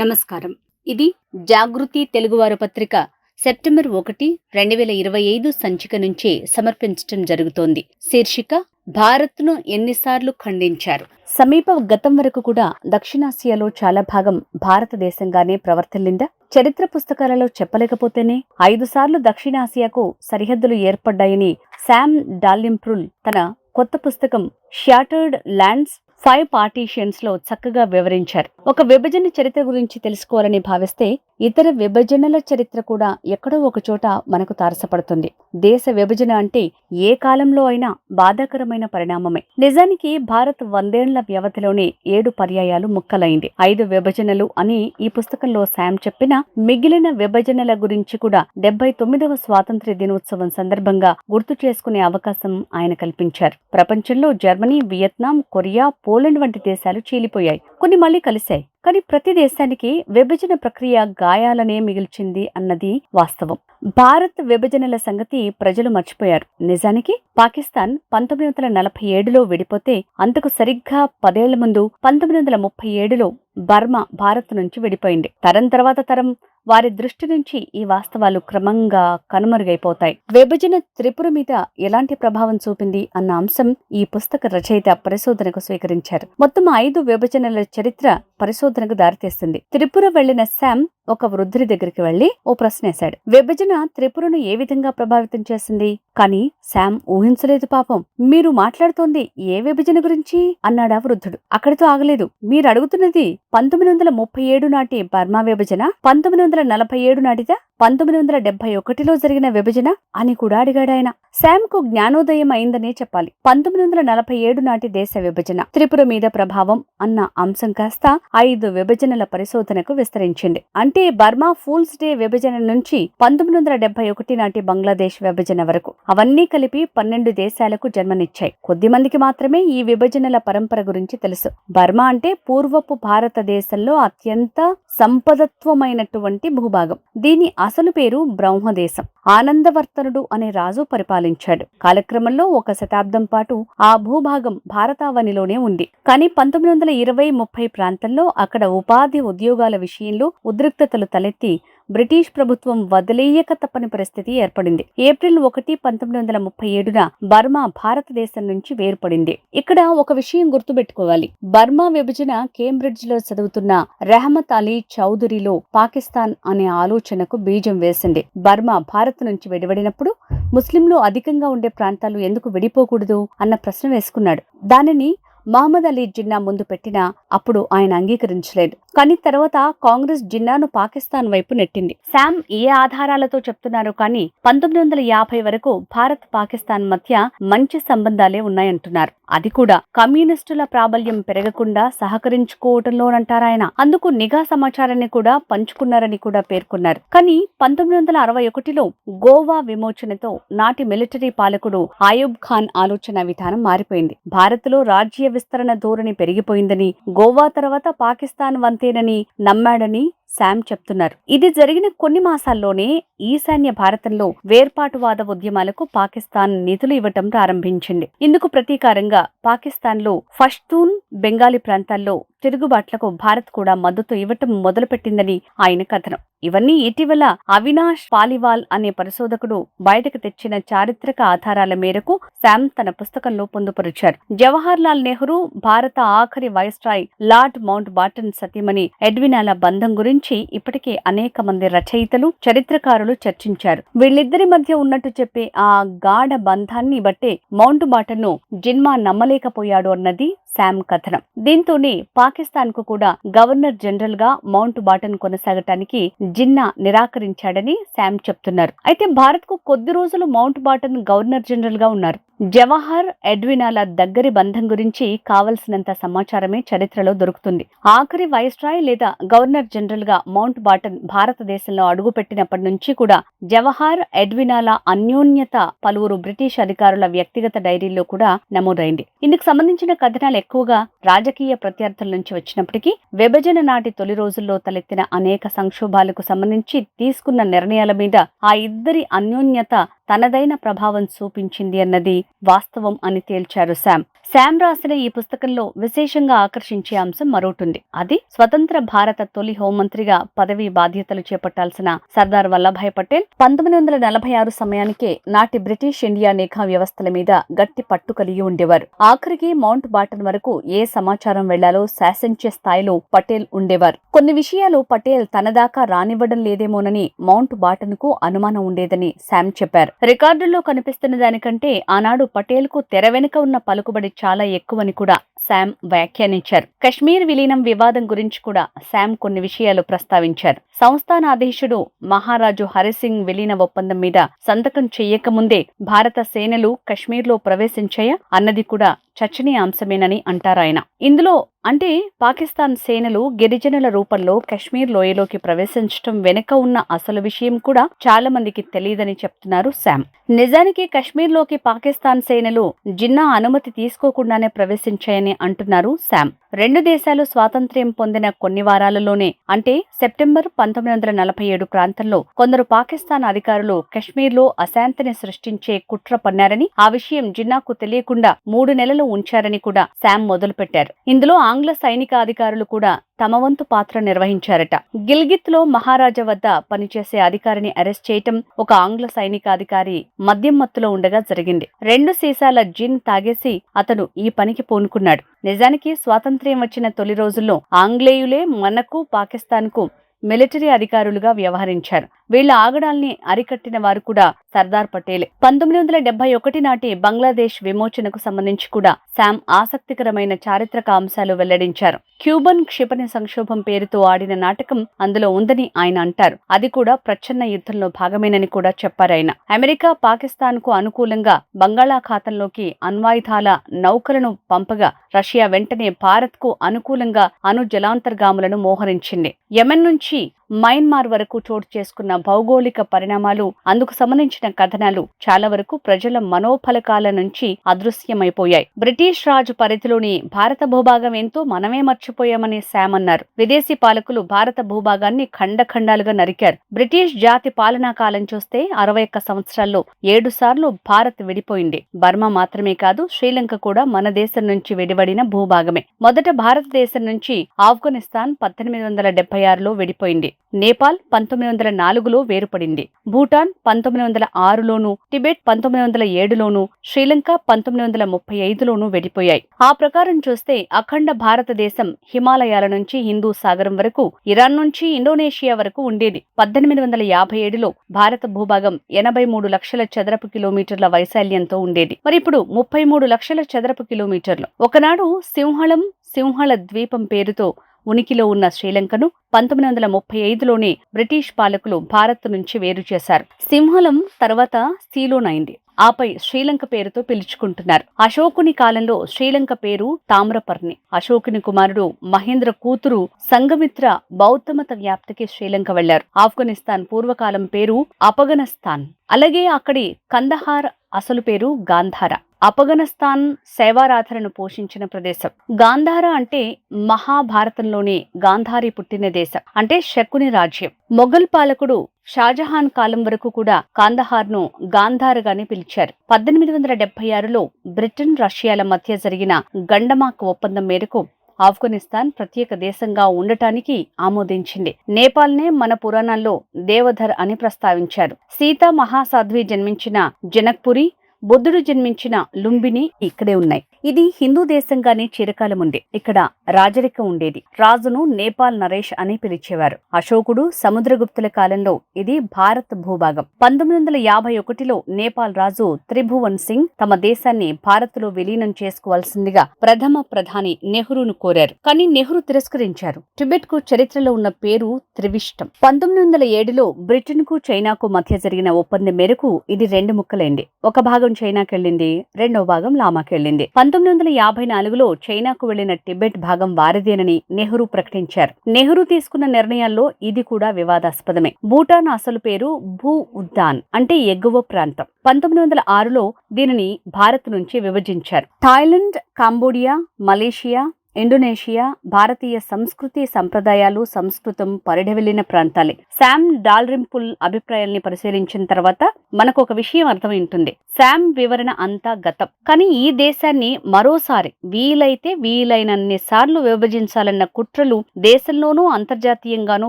నమస్కారం. ఇది జాగృతి తెలుగువారు పత్రిక సెప్టెంబర్ ఒకటి రెండు వేల ఇరవై ఐదు సంచిక నుంచి సమర్పించటం జరుగుతోంది. శీర్షిక భారత్ను ఎన్నిసార్లు ఖండించారు. సమీప గతం వరకు కూడా దక్షిణాసియాలో చాలా భాగం భారతదేశంగానే ప్రవర్తిల్లిందా? చరిత్ర పుస్తకాలలో చెప్పలేకపోతేనే ఐదు సార్లు దక్షిణాసియాకు సరిహద్దులు ఏర్పడ్డాయని శామ్ డాలింప్రుల్ తన కొత్త పుస్తకం షాటర్డ్ ల్యాండ్స్ ఫైవ్ పార్టీషియన్స్లో చక్కగా వివరించారు. ఒక విభజన చరిత్ర గురించి తెలుసుకోవాలని భావిస్తే ఇతర విభజనల చరిత్ర కూడా ఎక్కడో ఒకచోట మనకు తారసపడుతుంది. దేశ విభజన అంటే ఏ కాలంలో అయినా బాధాకరమైన పరిణామమే. నిజానికి భారత్ వందేళ్ళ వ్యవధిలోనే ఏడు పర్యాయాలు ముక్కలైంది. ఐదు విభజనలు అని ఈ పుస్తకంలో శామ్ చెప్పిన మిగిలిన విభజనల గురించి కూడా డెబ్బై తొమ్మిదవ స్వాతంత్ర్య దినోత్సవం సందర్భంగా గుర్తు చేసుకునే అవకాశం ఆయన కల్పించారు. ప్రపంచంలో జర్మనీ వియత్నాం కొరియా పోలాండ్ వంటి దేశాలు చీలిపోయాయి. కొన్ని మళ్ళీ కలిశాయి. కానీ ప్రతి దేశానికి విభజన ప్రక్రియ గాయాలనే మిగిల్చింది అన్నది వాస్తవం. భారత్ విభజనల సంగతి ప్రజలు మర్చిపోయారు. నిజానికి పాకిస్తాన్ పంతొమ్మిది వందల నలభై ఏడులో విడిపోతే అంతకు సరిగ్గా పదేళ్ళ ముందు పంతొమ్మిది వందల ముప్పై ఏడులో బర్మా భారత్ నుంచి విడిపోయింది. తరం తర్వాత తరం వారి దృష్టి నుంచి ఈ వాస్తవాలు క్రమంగా కనుమరుగైపోతాయి. విభజన త్రిపుర మీద ఎలాంటి ప్రభావం చూపింది అన్న అంశం ఈ పుస్తక రచయిత పరిశోధనకు స్వీకరించారు. మొత్తం ఐదు విభజనల చరిత్ర పరిశోధనకు దారితీస్తుంది. త్రిపుర వెళ్ళిన శామ్ ఒక వృద్ధుడి దగ్గరికి వెళ్ళి ఓ ప్రశ్నేశాడు విభజన త్రిపురను ఏ విధంగా ప్రభావితం చేసింది? కానీ శామ్ ఊహించలేదు పాపం. మీరు మాట్లాడుతోంది ఏ విభజన గురించి? అన్నాడా వృద్ధుడు. అక్కడితో ఆగలేదు. మీరు అడుగుతున్నది పంతొమ్మిది వందల ముప్పై ఏడు నాటి బర్మా విభజన పంతొమ్మిది వందల నలభై ఏడు నాటిదా పంతొమ్మిది వందల డెబ్బై ఒకటిలో జరిగిన విభజన అని కూడా అడిగాడాయన శామ్కు జ్ఞానోదయం అయిందనే చెప్పాలి. పంతొమ్మిది వందల నలభై ఏడు నాటి దేశ విభజన త్రిపుర మీద ప్రభావం అన్న అంశం కాస్త ఐదు విభజనల పరిశోధనకు విస్తరించింది. అంటే బర్మా ఫూల్స్ డే విభజన నుంచి పంతొమ్మిది వందల డెబ్బై ఒకటి నాటి బంగ్లాదేశ్ విభజన వరకు. అవన్నీ కలిపి పన్నెండు దేశాలకు జన్మనిచ్చాయి. కొద్ది మందికి మాత్రమే ఈ విభజనల పరంపర గురించి తెలుసు. బర్మా అంటే పూర్వపు భారతదేశంలో అత్యంత సంపదత్వమైనటువంటి భూభాగం. దీని అసలు పేరు బ్రహ్మదేశం. ఆనందవర్తనుడు అనే రాజు పరిపాలించాడు. కాలక్రమంలో ఒక శతాబ్దం పాటు ఆ భూభాగం భారతావనిలోనే ఉంది. కానీ పంతొమ్మిది వందల ఇరవై ముప్పై ప్రాంతంలో అక్కడ ఉపాధి ఉద్యోగాల విషయంలో ఉద్రిక్తతలు తలెత్తి బ్రిటిష్ ప్రభుత్వం వదిలేయక తప్పని పరిస్థితి ఏర్పడింది. ఏప్రిల్ ఒకటి పంతొమ్మిది వందల ముప్పై ఏడున బర్మా భారతదేశం నుంచి వేర్పడింది. ఇక్కడ ఒక విషయం గుర్తుపెట్టుకోవాలి. బర్మా విభజన కేంబ్రిడ్జ్లో చదువుతున్న రెహమత్ అలీ చౌదరిలో పాకిస్తాన్ అనే ఆలోచనకు బీజం వేసింది. బర్మా భారత్ నుంచి విడివడినప్పుడు ముస్లింలు అధికంగా ఉండే ప్రాంతాలు ఎందుకు విడిపోకూడదు? అన్న ప్రశ్న వేసుకున్నాడు. దానిని మహమ్మద్ అలీ జిన్నా ముందు పెట్టినా అప్పుడు ఆయన అంగీకరించలేదు. కానీ తర్వాత కాంగ్రెస్ జిన్నాను పాకిస్తాన్ వైపు నెట్టింది. శామ్ ఏ ఆధారాలతో చెప్తున్నారు కానీ పంతొమ్మిది వందల యాభై వరకు భారత్ పాకిస్తాన్ మధ్య మంచి సంబంధాలే ఉన్నాయంటున్నారు. అది కూడా కమ్యూనిస్టుల ప్రాబల్యం పెరగకుండా సహకరించుకోవటంలోనంటారాయన అందుకు నిఘా సమాచారాన్ని కూడా పంచుకున్నారని కూడా పేర్కొన్నారు. కానీ పంతొమ్మిది వందల అరవై ఒకటిలో గోవా విమోచనతో నాటి మిలిటరీ పాలకుడు ఆయూబ్ ఖాన్ ఆలోచన విధానం మారిపోయింది. భారత్లో రాజ్య విస్తరణ ధోరణి పెరిగిపోయిందని గోవా తర్వాత పాకిస్తాన్ వంతేనని నమ్మాడని శామ్ చెప్తున్నారు. ఇది జరిగిన కొన్ని మాసాల్లోనే ఈశాన్య భారతంలో వేర్పాటువాద ఉద్యమాలకు పాకిస్తాన్ నిధులు ఇవ్వటం ప్రారంభించింది. ఇందుకు ప్రతీకారంగా పాకిస్తాన్లో ఫష్తూన్ బెంగాలీ ప్రాంతాల్లో తిరుగుబాట్లకు భారత్ కూడా మద్దతు ఇవ్వటం మొదలుపెట్టిందని ఆయన కథనం. ఇవన్నీ ఇటీవల అవినాష్ పాలివాల్ అనే పరిశోధకుడు బయటకు తెచ్చిన చారిత్రక ఆధారాల మేరకు శామ్ తన పుస్తకంలో పొందుపరిచారు. జవహర్ లాల్ నెహ్రూ భారత ఆఖరి వైస్రాయ్ లార్డ్ మౌంట్ బాటన్ సతీమణి ఎడ్వినాల బంధం గురించి ఇప్పటికే అనేక మంది రచయితలు చరిత్రకారులు చర్చించారు. వీళ్ళిద్దరి మధ్య ఉన్నట్టు చెప్పే ఆ గాఢ బంధాన్ని బట్టే మౌంట్ బాటన్ జిన్మా నమ్మలేకపోయాడు అన్నది శామ్ కథనం. దీంతోనే పాకిస్తాన్కు కూడా గవర్నర్ జనరల్గా మౌంట్ బాటన్ కొనసాగటానికి జిన్నా నిరాకరించాడని శామ్ చెప్తున్నారు. అయితే భారత్కు కొద్ది రోజులు మౌంట్ బాటన్ గవర్నర్ జనరల్గా ఉన్నారు. జవహర్ ఎడ్వినాల దగ్గరి బంధం గురించి కావలసినంత సమాచారమే చరిత్రలో దొరుకుతుంది. ఆఖరి వైస్రాయ్ లేదా గవర్నర్ జనరల్ గా మౌంట్ బాటన్ భారతదేశంలో అడుగుపెట్టినప్పటి నుంచి కూడా జవహర్ ఎడ్వినాల అన్యోన్యత పలువురు బ్రిటిష్ అధికారుల వ్యక్తిగత డైరీల్లో కూడా నమోదైంది. ఇందుకు సంబంధించిన కథనాలు ఎక్కువగా రాజకీయ ప్రత్యర్థుల నుంచి వచ్చినప్పటికీ విభజన నాటి తొలి రోజుల్లో తలెత్తిన అనేక సంక్షోభాలకు సంబంధించి తీసుకున్న నిర్ణయాల మీద ఆ ఇద్దరి అన్యోన్యత తనదైన ప్రభావం చూపించింది అన్నది వాస్తవం అని తేల్చారు శామ్. శామ్ రాసిన ఈ పుస్తకంలో విశేషంగా ఆకర్షించే అంశం మరోటుంది అది స్వతంత్ర భారత తొలి హోంమంత్రిగా పదవీ బాధ్యతలు చేపట్టాల్సిన సర్దార్ వల్లభాయ్ పటేల్ పంతొమ్మిది వందల నలభై ఆరు సమయానికే నాటి బ్రిటిష్ ఇండియా నిఘా వ్యవస్థల మీద గట్టి పట్టు కలిగి ఉండేవారు. ఆఖరికి మౌంట్ బాటన్ వరకు ఏ సమాచారం వెళ్ళాలో శాసించే స్థాయిలో పటేల్ ఉండేవారు. కొన్ని విషయాలు పటేల్ తన దాకా రానివ్వడం లేదేమోనని మౌంట్ బాటన్కు అనుమానం ఉండేదని శామ్ చెప్పారు. రికార్డుల్లో కనిపిస్తున్న దానికంటే ఆనాడు పటేల్కు తెర వెనుక ఉన్న పలుకుబడి చాలా ఎక్కువని కూడా శామ్ వ్యాఖ్యానించారు. కశ్మీర్ విలీనం వివాదం గురించి కూడా శామ్ కొన్ని విషయాలు ప్రస్తావించారు. సంస్థానాధీశుడు మహారాజు హరిసింగ్ విలీన ఒప్పందం మీద సంతకం చెయ్యకముందే భారత సేనలు కశ్మీర్లో ప్రవేశించాయా? అన్నది కూడా చర్చనీయాంశమేనని అంటారాయన ఇందులో అంటే పాకిస్తాన్ సేనలు గిరిజనుల రూపంలో కశ్మీర్ లోయలోకి ప్రవేశించడం వెనుక ఉన్న అసలు విషయం కూడా చాలా మందికి తెలియదని చెప్తున్నారు శామ్. నిజానికి కశ్మీర్లోకి పాకిస్తాన్ సేనలు జిన్నా అనుమతి తీసుకోకుండానే ప్రవేశించాయని అంటున్నారు శామ్. రెండు దేశాలు స్వాతంత్ర్యం పొందిన కొన్ని వారాలలోనే అంటే సెప్టెంబర్ పంతొమ్మిది వందల నలభై ఏడు ప్రాంతంలో కొందరు పాకిస్తాన్ అధికారులు కశ్మీర్లో అశాంతిని సృష్టించే కుట్ర పన్నారని ఆ విషయం జిన్నాకు తెలియకుండా మూడు నెలలు ఉంచారని కూడా శామ్ మొదలుపెట్టారు. ఇందులో ఆంగ్ల సైనిక అధికారులు కూడా తమ వంతు పాత్ర నిర్వహించారట. గిల్గిత్లో మహారాజా వద్ద పనిచేసే అధికారిని అరెస్ట్ చేయటం ఒక ఆంగ్ల సైనికాధికారి మద్యం మత్తులో ఉండగా జరిగింది. రెండు సీసాల జిన్ తాగేసి అతను ఈ పనికి పూనుకున్నాడు. నిజానికి స్వాతంత్ర్యం వచ్చిన తొలి రోజుల్లో ఆంగ్లేయులే మనకు పాకిస్తాన్కు మిలిటరీ అధికారులుగా వ్యవహరించారు. వీళ్ళ ఆగడాల్ని అరికట్టిన వారు కూడా సర్దార్ పటేలే. పంతొమ్మిది వందల డెబ్బై ఒకటి నాటి బంగ్లాదేశ్ విమోచనకు సంబంధించి కూడా శామ్ ఆసక్తికరమైన చారిత్రక అంశాలు వెల్లడించారు. క్యూబన్ క్షిపణి సంక్షోభం పేరుతో ఆడిన నాటకం అందులో ఉందని ఆయన అంటారు. అది కూడా ప్రచ్ఛన్న యుద్ధంలో భాగమేనని కూడా చెప్పారాయన అమెరికా పాకిస్తాన్కు అనుకూలంగా బంగాళాఖాతంలోకి అణ్వాయుధాల నౌకలను పంపగా రష్యా వెంటనే భారత్కు అనుకూలంగా అణు జలాంతర్గాములను మోహరించింది. యెమెన్ నుంచి మయన్మార్ వరకు చోటు చేసుకున్న భౌగోళిక పరిణామాలు అందుకు సంబంధించిన కథనాలు చాలా వరకు ప్రజల మనోఫలకాల నుంచి అదృశ్యమైపోయాయి. బ్రిటిష్ రాజు పరిధిలోని భారత భూభాగం ఎంతో మనమే మర్చిపోయామని శామ్ అన్నారు. విదేశీ పాలకులు భారత భూభాగాన్ని ఖండఖండాలుగా నరికారు. బ్రిటిష్ జాతి పాలనా కాలం చూస్తే అరవై ఒక్క సంవత్సరాల్లో ఏడు సార్లు భారత్ విడిపోయింది. బర్మా మాత్రమే కాదు శ్రీలంక కూడా మన దేశం నుంచి విడివడిన భూభాగమే. మొదట భారతదేశం నుంచి ఆఫ్ఘనిస్తాన్ పద్దెనిమిది వందల డెబ్బై ఆరులో విడిపోయింది. నేపాల్ పంతొమ్మిది వందల నాలుగులో వేరుపడింది. భూటాన్ పంతొమ్మిది వందల ఆరులోను టిబెట్ పంతొమ్మిది వందల ఏడులోను శ్రీలంక పంతొమ్మిది వందల ముప్పై ఐదులోనూ వెడిపోయాయి ఆ ప్రకారం చూస్తే అఖండ భారతదేశం హిమాలయాల నుంచి హిందూ సాగరం వరకు ఇరాన్ నుంచి ఇండోనేషియా వరకు ఉండేది. పద్దెనిమిది వందల యాభై ఏడులో భారత భూభాగం ఎనభై మూడు లక్షల చదరపు కిలోమీటర్ల వైశాల్యంతో ఉండేది. మరి ఇప్పుడు ముప్పై మూడు లక్షల చదరపు కిలోమీటర్లు. ఒకనాడు సింహళం సింహళ ద్వీపం పేరుతో ఉనికిలో ఉన్న శ్రీలంకను పంతొమ్మిది వందల ముప్పై ఐదులోనే బ్రిటిష్ పాలకులు భారత్ నుంచి వేరు చేశారు. సింహళం తర్వాత సీలోన్ అయింది ఆపై శ్రీలంక పేరుతో పిలుచుకుంటున్నారు. అశోకుని కాలంలో శ్రీలంక పేరు తామ్రపర్ణి. అశోకుని కుమారుడు మహేంద్ర కూతురు సంగమిత్ర బౌద్ధమత వ్యాప్తికి శ్రీలంక వెళ్ళారు ఆఫ్ఘనిస్తాన్ పూర్వకాలం పేరు అపగనస్థాన్ అలాగే అక్కడి కందహార్ అసలు పేరు గాంధార. అపగనస్తాన్ సేవారాధనను పోషించిన ప్రదేశం. గాంధార అంటే మహాభారతంలోని గాంధారి పుట్టిన దేశం అంటే శకుని రాజ్యం. మొఘల్ పాలకుడు షాజహాన్ కాలం వరకు కూడా కాందహార్ను గాంధారగానే పిలిచారు. పద్దెనిమిది వందల డెబ్బై ఆరులో బ్రిటన్ రష్యాల మధ్య జరిగిన గండమాక్ ఒప్పందం మేరకు ఆఫ్ఘనిస్తాన్ ప్రత్యేక దేశంగా ఉండటానికి ఆమోదించింది. నేపాల్నే మన పురాణాల్లో దేవధర్ అని ప్రస్తావించారు. సీత మహాసాధ్వి జన్మించిన జనక్పురి బుద్ధుడు జన్మించిన లుంబిని ఇక్కడే ఉన్నాయి. ఇది హిందూ దేశంగానే చిరకాలం ఉంది. ఇక్కడ రాజరికం ఉండేది. రాజును నేపాల్ నరేష్ అని పిలిచేవారు. అశోకుడు సముద్రగుప్తుల కాలంలో ఇది భారత్ భూభాగం. పంతొమ్మిది వందల యాభై ఒకటిలో నేపాల్ రాజు త్రిభువన్ సింగ్ తమ దేశాన్ని భారత్లో విలీనం చేసుకోవాల్సిందిగా ప్రథమ ప్రధాని నెహ్రూను కోరారు. కానీ నెహ్రూ తిరస్కరించారు. టిబెట్కు చరిత్రలో ఉన్న పేరు త్రివిష్టం. పంతొమ్మిది వందల ఏడులో బ్రిటన్కు చైనాకు మధ్య జరిగిన ఒప్పందం మేరకు ఇది రెండు ముక్కలైంది. ఒక భాగం చైనాకి వెళ్ళింది రెండో భాగం లామాకెళ్ళింది. పంతొమ్మిది వందల యాభై నాలుగులో చైనాకు వెళ్ళిన టిబెట్ భాగం వారిదేనని నెహ్రూ ప్రకటించారు. నెహ్రూ తీసుకున్న నిర్ణయాల్లో ఇది కూడా వివాదాస్పదమే. భూటాన్ అసలు పేరు భూ ఉద్దాన్ అంటే ఎగువ ప్రాంతం. పంతొమ్మిది వందల ఆరులో దీనిని భారత్ నుంచి విభజించారు. థాయిలాండ్ కాంబోడియా మలేషియా ఇండోనేషియా భారతీయ సంస్కృతి సంప్రదాయాలు సంస్కృతం పరిఢవిల్లిన ప్రాంతాలే. శామ్ డాల్రింపుల్ అభిప్రాయాల్ని పరిశీలించిన తర్వాత మనకు ఒక విషయం అర్థమైంటుంది. శామ్ వివరణ అంతా గతం. కానీ ఈ దేశాన్ని మరోసారి వీలైతే వీలైనన్ని సార్లు విభజించాలన్న కుట్రలు దేశంలోనూ అంతర్జాతీయంగానూ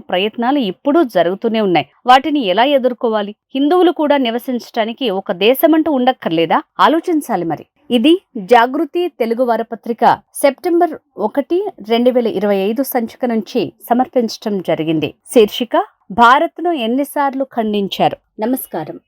ప్రయత్నాలు ఇప్పుడు జరుగుతూనే ఉన్నాయి. వాటిని ఎలా ఎదుర్కోవాలి? హిందువులు కూడా నివసించడానికి ఒక దేశమంటూ ఉండక్కర్లేదా? ఆలోచించాలి మరి. ఇది జాగృతి తెలుగు వారపత్రిక సెప్టెంబర్ ఒకటి రెండు వేల ఇరవై ఐదు సంచిక నుంచి సమర్పించడం జరిగింది. శీర్షిక భారత్ను ఎన్నిసార్లు ఖండించారు? నమస్కారం.